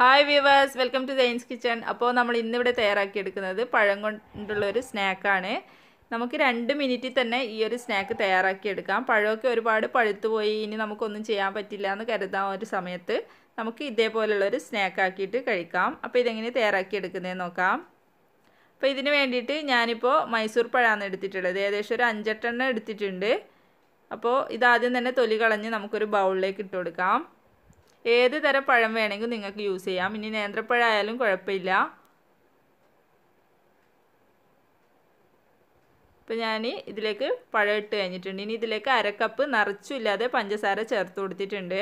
Hi viewers welcome to Jain's kitchen അപ്പോൾ നമ്മൾ ഇന്നിവിടെ തയ്യാറാക്കിയെടുക്കുന്നത് പഴം കൊണ്ടുള്ള ഒരു സ്നാക്കാണ്. നമുക്ക് രണ്ട് മിനിറ്റിൽ തന്നെ ഈ ഒരു സ്നാക്ക് തയ്യാറാക്കിയെടുക്കാം. പഴമൊക്കെ ഒരുപാട് പഴുത്തുപോയി ഇനി നമുക്കൊന്നും ചെയ്യാൻ പറ്റില്ല എന്ന് കരുതാം ഒരു സമയത്ത് നമുക്ക് ഇതേപോലുള്ള ഒരു സ്നാക്ക് കഴിക്കാം. അപ്പോൾ ഇതെങ്ങനെ തയ്യാറാക്കിയെടുക്കുന്നതെന്ന് നോക്കാം. അപ്പോൾ ഇതിന് വേണ്ടിയിട്ട് ഞാനിപ്പോൾ മൈസൂർ പഴമാണ് എടുത്തിട്ടുള്ളത്. ഏകദേശം ഒരു അഞ്ചെട്ടെണ്ണം എടുത്തിട്ടുണ്ട്. അപ്പോൾ ഇതാദ്യം തന്നെ തൊലി കളഞ്ഞ് നമുക്കൊരു ബൗളിലേക്ക് ഇട്ട് കൊടുക്കാം. ഏത് തരം പഴം വേണമെങ്കിൽ നിങ്ങൾക്ക് യൂസ് ചെയ്യാം. ഇനി നേന്ത്രപ്പഴമായാലും കുഴപ്പമില്ല. ഇപ്പോൾ ഞാൻ ഇതിലേക്ക് പഴം ഇട്ട് കഴിഞ്ഞിട്ടുണ്ട്. ഇനി ഇതിലേക്ക് അരക്കപ്പ് നിറച്ചില്ലാതെ പഞ്ചസാര ചേർത്ത് കൊടുത്തിട്ടുണ്ട്.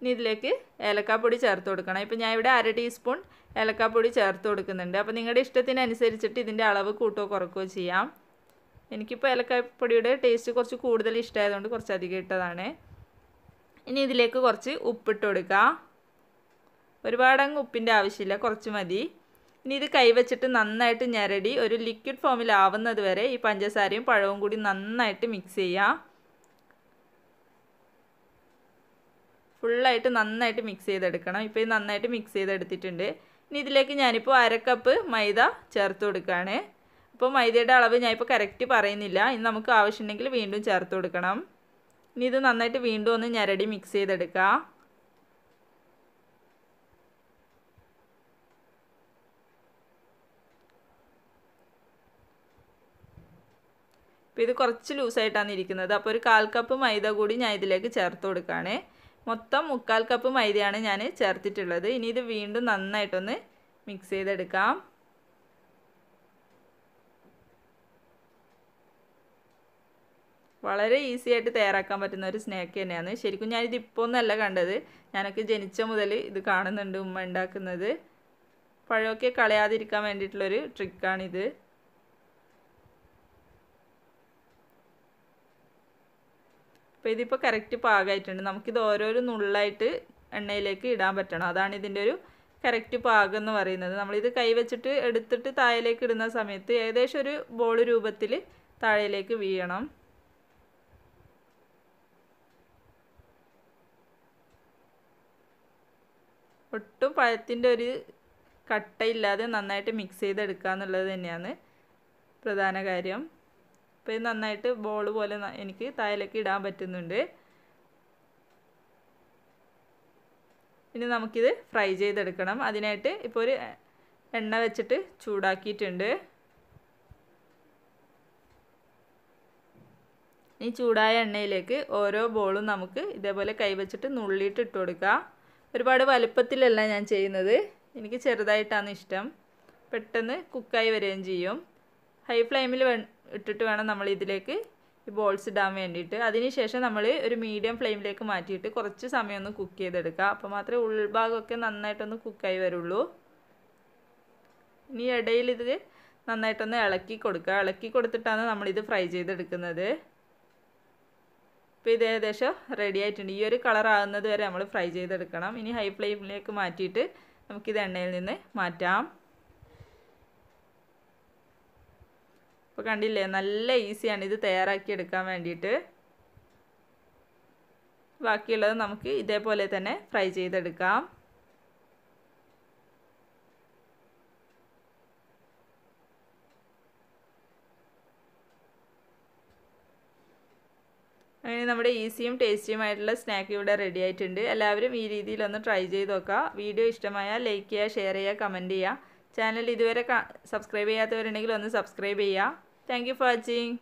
ഇനി ഇതിലേക്ക് ഏലക്കാപ്പൊടി ചേർത്ത് കൊടുക്കണം. ഇപ്പോൾ ഞാൻ ഇവിടെ അര ടീസ്പൂൺ ഏലക്കാപ്പൊടി ചേർത്ത് കൊടുക്കുന്നുണ്ട്. അപ്പോൾ നിങ്ങളുടെ ഇഷ്ടത്തിനനുസരിച്ചിട്ട് ഇതിന്റെ അളവ് കൂട്ടുകയോ കുറക്കുകയോ ചെയ്യാം. എനിക്കിപ്പോൾ ഏലക്കാപ്പൊടിയുടെ ടേസ്റ്റ് കുറച്ച് കൂടുതൽ ഇഷ്ടമായതുകൊണ്ട് കുറച്ച് അധികം ഇട്ടതാണ്. ഇനി ഇതിലേക്ക് കുറച്ച് ഉപ്പിട്ട് കൊടുക്കുക ഒരുപാടങ്ങ് ഉപ്പിന്റെ ആവശ്യമില്ല കുറച്ച് മതി. ഇനി ഇത് കൈവച്ചിട്ട് നന്നായിട്ട് ഞരടി ഒരു ലിക്വിഡ് ഫോമിലാവുന്നത് വരെ ഈ പഞ്ചസാരയും പഴവും കൂടി നന്നായിട്ട് മിക്സ് ചെയ്യുക ഫുള്ളായിട്ട് നന്നായിട്ട് മിക്സ് ചെയ്തെടുക്കണം. ഇപ്പോൾ ഇത് നന്നായിട്ട് മിക്സ് ചെയ്തെടുത്തിട്ടുണ്ട്. ഇനി ഇതിലേക്ക് ഞാനിപ്പോൾ അരക്കപ്പ് മൈദ ചേർത്ത് കൊടുക്കുകയാണ് അപ്പോൾ മൈദയുടെ അളവ് ഞാനിപ്പോൾ കറക്റ്റ് പറയുന്നില്ല. ഇനി നമുക്ക് ആവശ്യമുണ്ടെങ്കിൽ വീണ്ടും ചേർത്ത് കൊടുക്കണം. ഇനി ഇത് നന്നായിട്ട് വീണ്ടും ഒന്ന് ഞരടി മിക്സ് ചെയ്തെടുക്കുക ഇപ്പം ഇത് കുറച്ച് ലൂസായിട്ടാണ് ഇരിക്കുന്നത്. അപ്പോൾ ഒരു കാൽ കപ്പ് മൈദ കൂടി ഞാൻ ഇതിലേക്ക് ചേർത്ത് കൊടുക്കുകയാണ് മൊത്തം മുക്കാൽ കപ്പ് മൈദയാണ് ഞാൻ ചേർത്തിട്ടുള്ളത്. ഇനി ഇത് വീണ്ടും നന്നായിട്ടൊന്ന് മിക്സ് ചെയ്തെടുക്കാം. വളരെ ഈസി ആയിട്ട് തയ്യാറാക്കാൻ പറ്റുന്ന ഒരു സ്നാക്ക് തന്നെയാണ്. ശരിക്കും ഞാനിത് ഇപ്പോൾ ഒന്നല്ല കണ്ടത്. ഞാനൊക്കെ ജനിച്ച മുതൽ ഇത് കാണുന്നുണ്ട് ഉമ്മ ഉണ്ടാക്കുന്നത്. പഴമൊക്കെ കളയാതിരിക്കാൻ വേണ്ടിയിട്ടുള്ളൊരു ട്രിക്കാണിത് അപ്പോൾ ഇതിപ്പോൾ കറക്റ്റ് പാകമായിട്ടുണ്ട് നമുക്കിത് ഓരോരോ നുള്ളായിട്ട് എണ്ണയിലേക്ക് ഇടാൻ പറ്റണം. അതാണ് ഇതിന്റെ ഒരു കറക്റ്റ് പാകം എന്ന് പറയുന്നത്. നമ്മളിത് കൈവച്ചിട്ട് എടുത്തിട്ട് താഴേലേക്ക് ഇടുന്ന സമയത്ത് ഏകദേശം ഒരു ബോൾ രൂപത്തിൽ താഴേലേക്ക് വീഴണം. ഒട്ടും പഴത്തിന്റെ ഒരു കട്ടയില്ലാതെ നന്നായിട്ട് മിക്സ് ചെയ്തെടുക്കുക എന്നുള്ളത് തന്നെയാണ് പ്രധാന കാര്യം. അപ്പോൾ ഇത് നന്നായിട്ട് ബോൾ പോലെ എനിക്ക് തായലേക്ക് ഇടാൻ പറ്റുന്നുണ്ട്. ഇനി നമുക്കിത് ഫ്രൈ ചെയ്തെടുക്കണം. അതിനായിട്ട് ഇപ്പോൾ ഒരു എണ്ണ വെച്ചിട്ട് ചൂടാക്കിയിട്ടുണ്ട്. ഈ ചൂടായ എണ്ണയിലേക്ക് ഓരോ ബോളും നമുക്ക് ഇതേപോലെ കൈവച്ചിട്ട് നുള്ളിയിട്ട് ഇട്ട് കൊടുക്കുക ഒരുപാട് വലുപ്പത്തിലല്ല ഞാൻ ചെയ്യുന്നത്. എനിക്ക് ചെറുതായിട്ടാണ് ഇഷ്ടം. പെട്ടെന്ന് കുക്കായി വരികയും ചെയ്യും. ഹൈ ഫ്ലെയിമിൽ ഇട്ടിട്ട് വേണം നമ്മൾ ഇതിലേക്ക് ഈ ബോൾസ് ഇടാൻ വേണ്ടിയിട്ട്. അതിനുശേഷം നമ്മൾ ഒരു മീഡിയം ഫ്ലെയിമിലേക്ക് മാറ്റിയിട്ട് കുറച്ച് സമയം ഒന്ന് കുക്ക് ചെയ്തെടുക്കുക. അപ്പോൾ മാത്രമേ ഉൾഭാഗമൊക്കെ നന്നായിട്ടൊന്ന് കുക്കായി വരുള്ളൂ. ഇനി ഇടയിൽ ഇത് നന്നായിട്ടൊന്ന് ഇളക്കി കൊടുക്കുക. ഇളക്കി കൊടുത്തിട്ടാണ് നമ്മളിത് ഫ്രൈ ചെയ്തെടുക്കുന്നത്. ഇപ്പോൾ ഇത് ഏകദേശം റെഡി ആയിട്ടുണ്ട്. ഈ ഒരു കളർ ആകുന്നത് വരെ നമ്മൾ ഫ്രൈ ചെയ്തെടുക്കണം. ഇനി ഹൈ ഫ്ലെയിമിലേക്ക് മാറ്റിയിട്ട് നമുക്കിത് എണ്ണയിൽ നിന്ന് മാറ്റാം. ഇപ്പോൾ കണ്ടില്ലേ നല്ല ഈസിയാണ് ഇത് തയ്യാറാക്കി എടുക്കാൻ വേണ്ടിയിട്ട്. ബാക്കിയുള്ളത് നമുക്ക് ഇതേപോലെ തന്നെ ഫ്രൈ ചെയ്തെടുക്കാം. അങ്ങനെ നമ്മുടെ ഈസിയും ടേസ്റ്റിയുമായിട്ടുള്ള സ്നാക്ക് ഇവിടെ റെഡി ആയിട്ടുണ്ട്. എല്ലാവരും ഈ രീതിയിലൊന്ന് ട്രൈ ചെയ്ത് നോക്കുക. വീഡിയോ ഇഷ്ടമായാൽ ലൈക്ക് ചെയ്യുക ഷെയർ ചെയ്യുക കമന്റ് ചെയ്യുക. ചാനൽ ഇതുവരെ സബ്സ്ക്രൈബ് ചെയ്യാത്തവരുണ്ടെങ്കിൽ ഒന്ന് സബ്സ്ക്രൈബ് ചെയ്യുക. Thank for watching